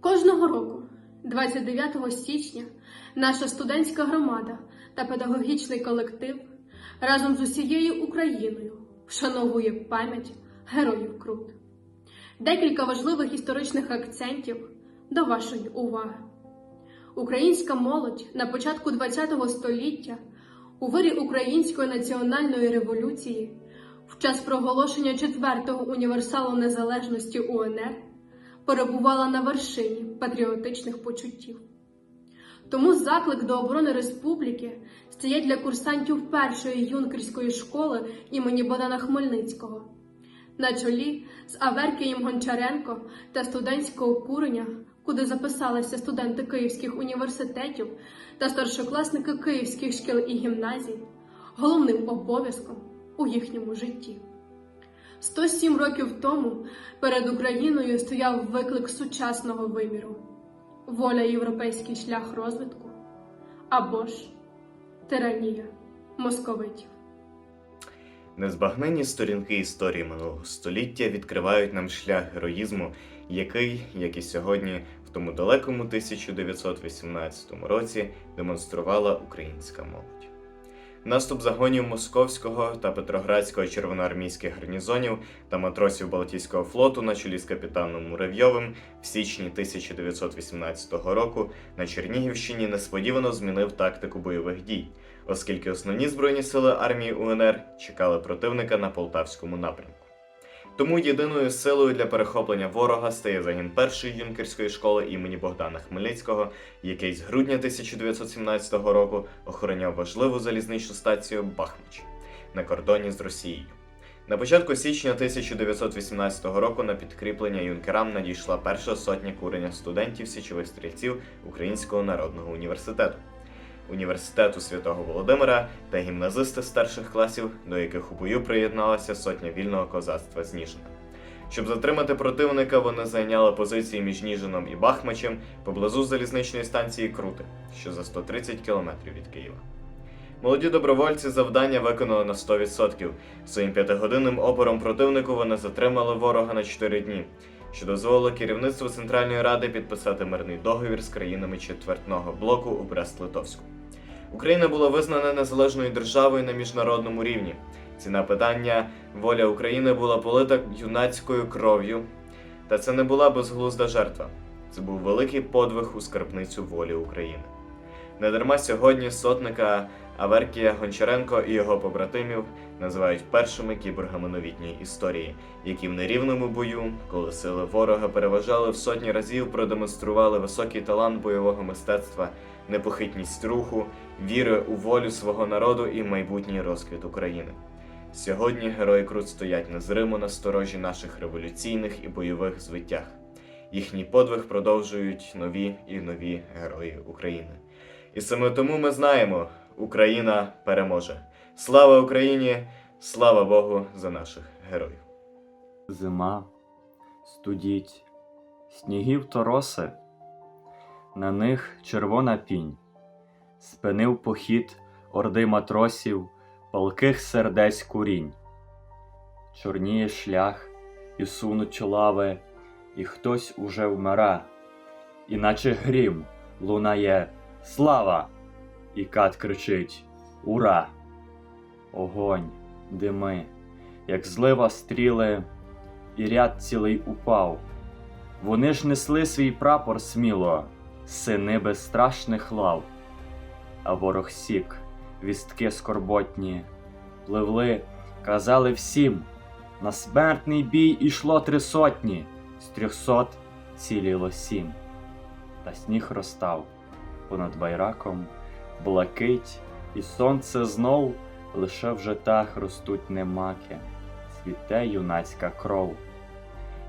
Кожного року, 29 січня, наша студентська громада та педагогічний колектив разом з усією Україною вшановує пам'ять героїв Крут. Декілька важливих історичних акцентів до вашої уваги. Українська молодь на початку ХХ століття у вирі Української національної революції в час проголошення четвертого універсалу незалежності УНР перебувала на вершині патріотичних почуттів. Тому заклик до оборони республіки стає для курсантів першої юнкерської школи імені Богдана Хмельницького. На чолі з Аверкієм Гончаренко та студентського куреня, куди записалися студенти київських університетів та старшокласники київських шкіл і гімназій, головним обов'язком у їхньому житті. 107 років тому перед Україною стояв виклик сучасного виміру воля європейський шлях розвитку або ж тиранія московитів. Незбагненні сторінки історії минулого століття відкривають нам шлях героїзму, який, як і сьогодні, в тому далекому 1918 році демонструвала українська молодь. Наступ загонів Московського та Петроградського червоноармійських гарнізонів та матросів Балтійського флоту на чолі з капітаном Муравйовим в січні 1918 року на Чернігівщині несподівано змінив тактику бойових дій, оскільки основні збройні сили армії УНР чекали противника на полтавському напрямку. Тому єдиною силою для перехоплення ворога стає загін першої юнкерської школи імені Богдана Хмельницького, який з грудня 1917 року охороняв важливу залізничну стацію Бахмач на кордоні з Росією. На початку січня 1918 року на підкріплення юнкерам надійшла перша сотня курення студентів січових стрільців Українського народного університету. Університету святого Володимира та гімназисти старших класів, до яких у бою приєдналася сотня вільного козацтва з Ніжина. Щоб затримати противника, вони зайняли позиції між Ніжином і Бахмачем поблизу залізничної станції Крути, що за 130 кілометрів від Києва. Молоді добровольці завдання виконали на 100%. Своїм п'ятигодинним опором противнику вони затримали ворога на 4 дні, що дозволило керівництву Центральної Ради підписати мирний договір з країнами четвертного блоку у Брест-Литовську. Україна була визнана незалежною державою на міжнародному рівні. Ціна питання воля України була полита юнацькою кров'ю, та це не була безглузда жертва. Це був великий подвиг у скарбницю волі України. Недарма сьогодні сотника Аверкія Гончаренко і його побратимів називають першими кіборгами новітньої історії, які в нерівному бою, коли сили ворога переважали в сотні разів, продемонстрували високий талант бойового мистецтва, непохитність руху, віри у волю свого народу і майбутній розквіт України. Сьогодні герої Крут стоять незримо на сторожі наших революційних і бойових звиттях. Їхній подвиг продовжують нові і нові герої України. І саме тому ми знаємо, Україна переможе. Слава Україні! Слава Богу за наших героїв! Зима, студіть, снігів тороси, на них червона пінь, спинив похід орди матросів, палких сердець курінь. Чорніє шлях, і сунуть лави, і хтось уже вмира, іначе грім лунає Слава! І кат кричить Ура! Огонь, дими, як злива стріли, і ряд цілий упав. Вони ж несли свій прапор сміло, сини безстрашних лав. А ворог сік, вістки скорботні, пливли, казали всім, на смертний бій ішло три сотні, з трьохсот ціліло сім. Та сніг розстав понад байраком, блакить, і сонце знов лише в житах ростуть немаки, цвіте юнацька кров.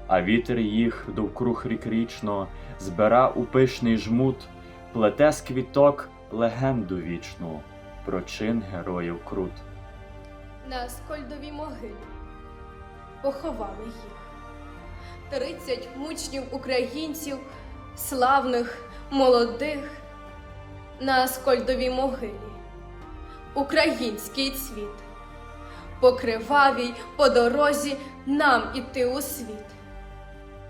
А вітер їх довкруг рікрічно збира у пишний жмут, плете з квіток легенду вічну про чин героїв крут. На скольдовій могилі поховали їх. Тридцять мучнів українців, славних, молодих, на скольдовій могилі. Український цвіт, по кривавій, по дорозі нам іти у світ.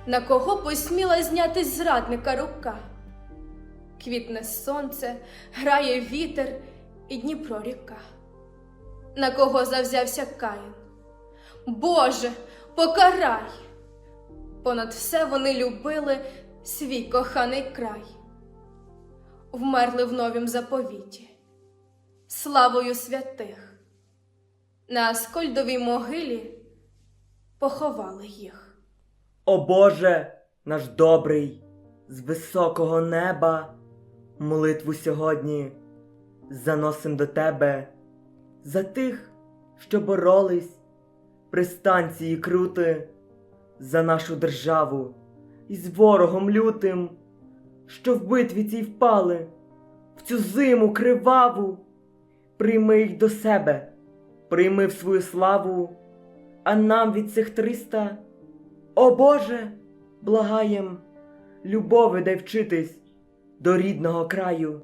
на кого посміла знятись зрадника рука. Квітне сонце, грає вітер і Дніпро ріка. На кого завзявся Каїн? Боже, покарай! Понад все вони любили свій коханий край, вмерли в новім заповіті, славою святих, на Аскольдовій могилі поховали їх. О Боже, наш добрий, з високого неба, молитву сьогодні заносим до Тебе за тих, що боролись при станції крути, за нашу державу і з ворогом лютим, що в битві цій впали, в цю зиму криваву. Прийми їх до себе, прийми в свою славу, а нам від цих триста. О Боже, благаєм, любови дай вчитись до рідного краю.